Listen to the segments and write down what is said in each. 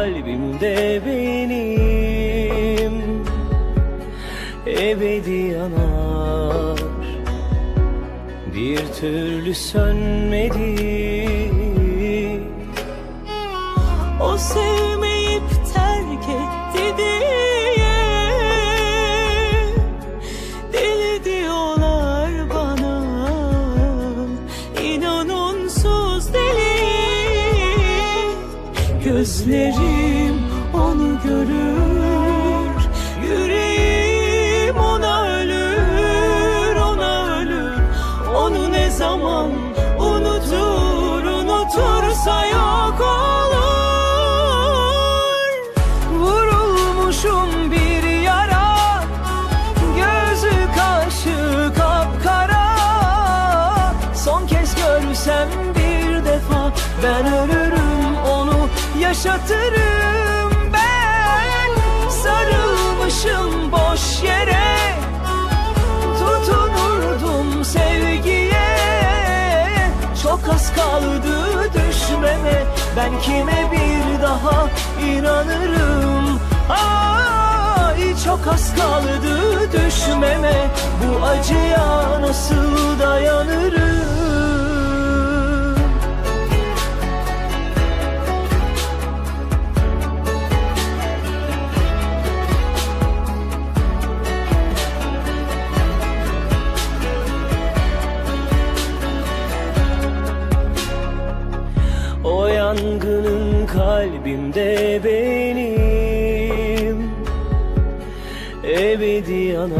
kalbimde benim. Ebedi yanar. Bir türlü sönmedi. O sevmeyip Gözlerim onu görür. Yüreğim ona ölür Ona ölür. Onu ne zaman unutur Unutursa yok olur. Vurulmuşum bir yara Gözü kaşı kapkara. Son kez görsem bir defa Ben ölürüm yaşatırım ben. Sarılmışım boş yere. Tutunurdum sevgiye. Çok az kaldı düşmeme. Ben kime bir daha inanırım? Ay çok az kaldı düşmeme. Bu acıya nasıl dayanırım O yangının kalbimde benim. Ebedi yanar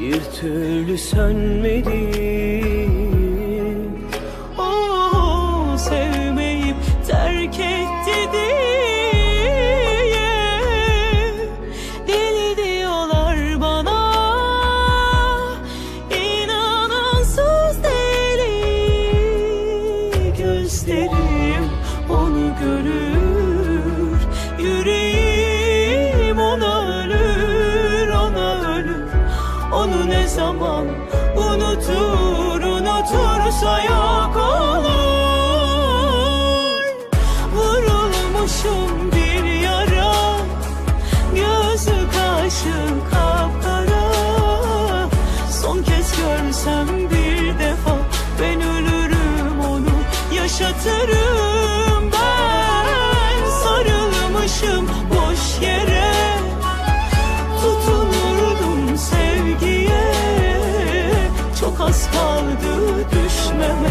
Bir türlü sönmedi Onu ne zaman? Unutur Unutursa yok olur Vurulmuşum bir yara Gözü kaşı kapkara. Son kez görsem bir defa Ben ölürüm onu yaşatırım az kaldı düşmeme.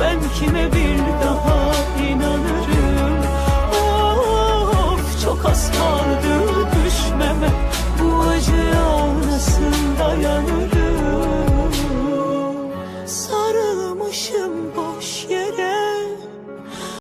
Ben kime bir daha inanırım